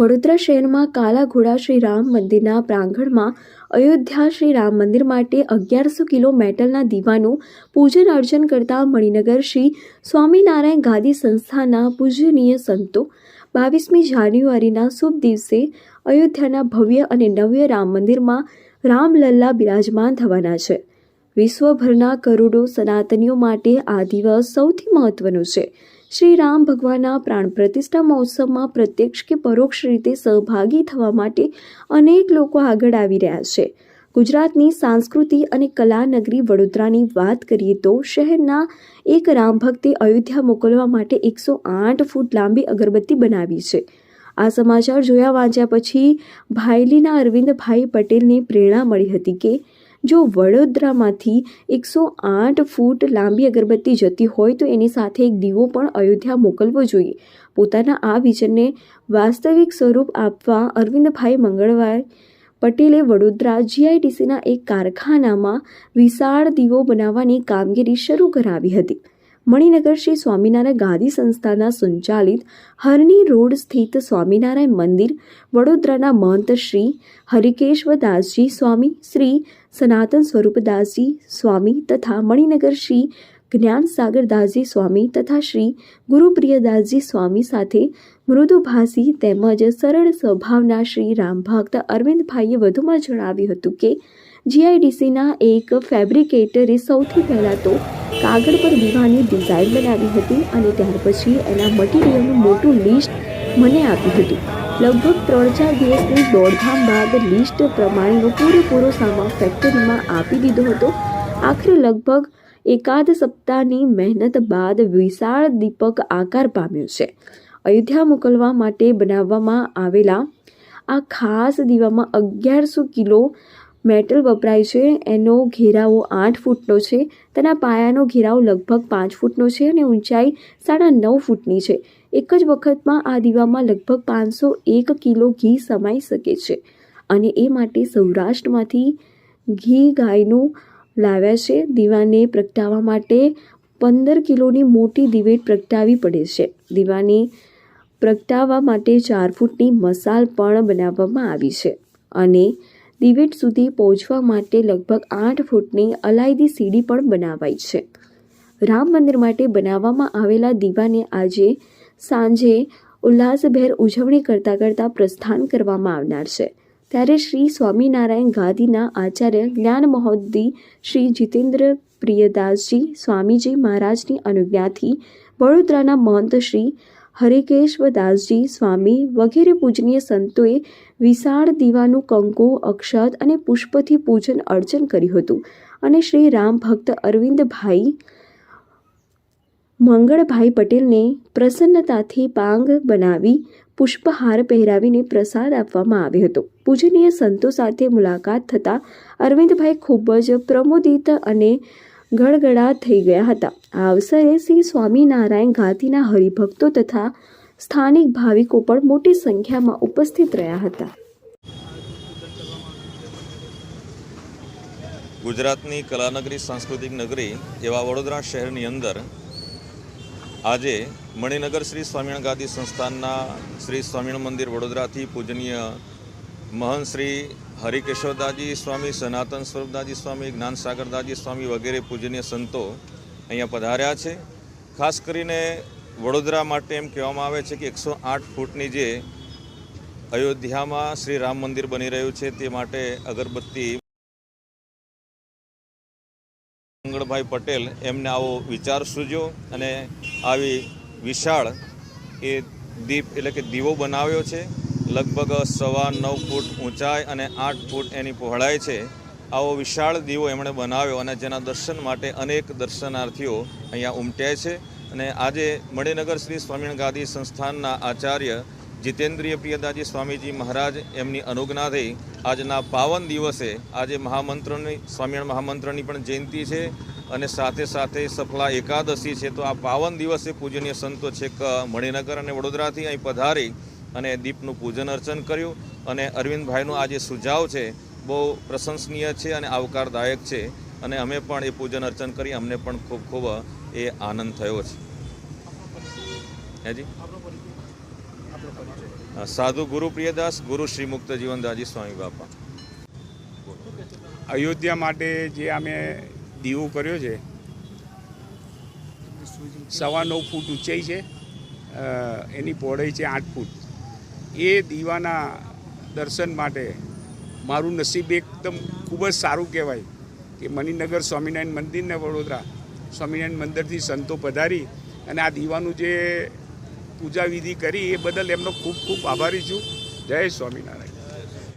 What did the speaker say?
વડોદરા શહેરમાં કાલા ઘોડા શ્રી રામ મંદિરના પ્રાંગણમાં અયોધ્યા શ્રી રામ મંદિર માટે અગિયારસો કિલો મેટલના દીવાનું પૂજન અર્ચન કરતા મણિનગર શ્રી સ્વામિનારાયણ ગાદી સંસ્થાના પૂજનીય સંતો બાવીસમી જાન્યુઆરીના શુભ દિવસે અયોધ્યાના ભવ્ય અને નવ્ય રામ મંદિરમાં રામલલ્લા બિરાજમાન થવાના છે. વિશ્વભરના કરોડો સનાતનીઓ માટે આ દિવસ સૌથી મહત્વનો છે. શ્રી રામ ભગવાનના પ્રાણ પ્રતિષ્ઠા મહોત્સવમાં પ્રત્યક્ષ કે પરોક્ષ રીતે સહભાગી થવા માટે અનેક લોકો આગળ આવી રહ્યા છે. ગુજરાતની સાંસ્કૃતિ અને કલા નગરી વડોદરાની વાત કરીએ તો શહેરના એક રામ ભક્તે અયોધ્યા મોકલવા માટે એકસો આઠ ફૂટ લાંબી અગરબત્તી બનાવી છે. આ સમાચાર જોયા વાંચ્યા પછી ભાયલીના અરવિંદભાઈ પટેલને પ્રેરણા મળી હતી કે જો વડોદરામાંથી એકસો આઠ ફૂટ લાંબી અગરબત્તી જતી હોય તો એની સાથે એક દીવો પણ અયોધ્યા મોકલવો જોઈએ. પોતાના આ વિઝનને વાસ્તવિક સ્વરૂપ આપવા અરવિંદભાઈ મંગળવાર પટેલે વડોદરા જીઆઈડીસીના એક કારખાનામાં વિશાળ દીવો બનાવવાની કામગીરી શરૂ કરાવી હતી. મણિનગર શ્રી સ્વામિનારાયણ ગાદી સંસ્થાના સંચાલિત હરની રોડ સ્થિત સ્વામિનારાયણ મંદિર, વડોદરાના મહંત શ્રી હરિકેશ્વદાસજી સ્વામી, શ્રી સનાતન સ્વરૂપદાસજી સ્વામી તથા મણિનગર શ્રી જ્ઞાનસાગરદાસજી સ્વામી તથા શ્રી ગુરુપ્રિયદાસજી સ્વામી સાથે મૃદુભાષી તેમજ સરળ સ્વભાવના શ્રી રામભક્ત અરવિંદભાઈએ વધુમાં જણાવ્યું હતું કે, જીઆઈડીસીના એક ફેબ્રિકેટરે સૌથી પહેલાં તો કાગળ પર દીવાની ડિઝાઇન બનાવી હતી અને ત્યાર પછી એના મટીરિયલનું મોટું લિસ્ટ મને આપ્યું હતું. લગભગ ત્રણ ચાર દિવસની દોડધામ બાદ લિસ્ટ પ્રમાણેનો પૂરેપૂરો સામાન ફેક્ટરીમાં આપી દીધો હતો. આખરે લગભગ એકાદ સપ્તાહની મહેનત બાદ વિશાળ દીપક આકાર પામ્યો છે. અયોધ્યા મોકલવા માટે બનાવવામાં આવેલા આ ખાસ દીવામાં અગિયારસો કિલો મેટલ વપરાય છે. એનો ઘેરાવો આઠ ફૂટનો છે. તેના પાયાનો ઘેરાવો લગભગ પાંચ ફૂટનો છે અને ઊંચાઈ સાડા નવ ફૂટની છે. એક જ વખતમાં આ દીવામાં લગભગ પાંચસો એક કિલો ઘી સમાઈ શકે છે અને એ માટે સૌરાષ્ટ્રમાંથી ઘી ગાયનું લાવ્યા છે. દીવાને પ્રગટાવવા માટે પંદર કિલોની મોટી દિવેટ પ્રગટાવવી પડે છે. દીવાને પ્રગટાવવા માટે ચાર ફૂટની મસાલ પણ બનાવવામાં આવી છે અને દિવેટ સુધી પહોંચવા માટે લગભગ આઠ ફૂટની અલાયદી સીડી પણ બનાવાઈ છે. રામ મંદિર માટે બનાવવામાં આવેલા દીવાને આજે સાંજે ઉલ્લાસભેર ઉજવણી કરતાં કરતાં પ્રસ્થાન કરવામાં આવનાર છે. ત્યારે શ્રી સ્વામિનારાયણ ગાદીના આચાર્ય જ્ઞાન મહોદય શ્રી જીતેન્દ્ર પ્રિયદાસજી સ્વામીજી મહારાજની અનુજ્ઞાથી, વડોદરાના મહંત શ્રી હરિકેશવદાસજી સ્વામી વગેરે પૂજનીય સંતોએ વિશાળ દીવાનું કંકુ, અક્ષત અને પુષ્પથી પૂજન અર્ચન કર્યું હતું. અને શ્રી રામ ભક્ત અરવિંદભાઈ મંગળભાઈ પટેલને પ્રસન્નતાથી પાંગ બનાવી પુષ્પહાર પહેરાવીને પ્રસાદ આપવામાં આવ્યો હતો. પૂજનીય સંતો સાથે મુલાકાત થતાં અરવિંદભાઈ ખૂબ જ પ્રમોદિત અને ગળગળા થઈ ગયા હતા. આ અવસરે શ્રી સ્વામિનારાયણ ગાંધીના હરિભક્તો તથા સ્થાનિક ભાવિકો પણ મોટી સંખ્યામાં ઉપસ્થિત રહ્યા હતા. ગુજરાતની કલાનગરી સાંસ્કૃતિક નગરી એવા વડોદરા શહેરની અંદર આજે મણિનગર શ્રી સ્વામિનારાયણ ગાદી સંસ્થાનના શ્રી સ્વામિનારાયણ મંદિર વડોદરાથી પૂજનીય મહંત શ્રી હરિકેશવદાજી સ્વામી, સનાતન સ્વરૂપદાજી સ્વામી, જ્ઞાનસાગરદાજી સ્વામી વગેરે પૂજનીય સંતો અહીંયા પધાર્યા છે. ખાસ કરીને વડોદરા માટે એમ કહેવામાં આવે છે કે એકસો આઠ ફૂટની જે અયોધ્યામાં શ્રી રામ મંદિર બની રહ્યું છે તે માટે અગરબત્તી મંગળભાઈ પટેલ એમને આવો વિચાર સૂજ્યો અને આવી વિશાળ એ દીપ એટલે કે દીવો બનાવ્યો છે. લગભગ સવા નવ ફૂટ ઊંચાઈ અને આઠ ફૂટ એની પહોળાઈ છે. આવો વિશાળ દીવો એમણે બનાવ્યો અને જેના દર્શન માટે અનેક દર્શનાર્થીઓ અહીંયા ઉમટ્યા છે. અને આજે મણિનગર શ્રી સ્વામિનારાયણ ગાદી સંસ્થાનના આચાર્ય જીતેન્દ્રિય પ્રિયદાજી સ્વામીજી મહારાજ એમની અનુજ્ઞાથી આજના પાવન દિવસે આજે મહામંત્રની સ્વામિનારાયણ મહામંત્રની પણ જયંતિ છે. અને સાથે સાથે સફળા એકાદશી છે, તો આ પાવન દિવસે પૂજનીય સંતો છેક મણિનગર અને વડોદરાથી અહીં પધારી અને દીપનું પૂજન અર્ચન કર્યું. અને અરવિંદભાઈનો આ જે સુઝાવ છે, બહુ પ્રશંસનીય છે અને આવકારદાયક છે. અને અમે પણ એ પૂજન અર્ચન કરી, અમને પણ ખૂબ ખૂબ એ આનંદ થયો છે. હેજી? સાધુ ગુરુ પ્રિયદાસ, ગુરુ શ્રી મુક્ત જીવનદાસજી સ્વામી બાપા. અયોધ્યા માટે જે અમે દીવો કર્યો છે. સવા નવ ફૂટ ઊંચાઈ છે. એની પહોળાઈ છે આઠ ફૂટ. એ દીવાના દર્શન માટે મારું નસીબ એકદમ ખૂબ જ સારું કહેવાય કે મણિનગર સ્વામિનારાયણ મંદિરને વડોદરા સ્વામિનારાયણ મંદિરથી સંતો પધારી અને આ દીવાનું જે પૂજા વિધિ કરી એ બદલ એમનો ખૂબ ખૂબ આભારી છું. જય સ્વામિનારાયણ.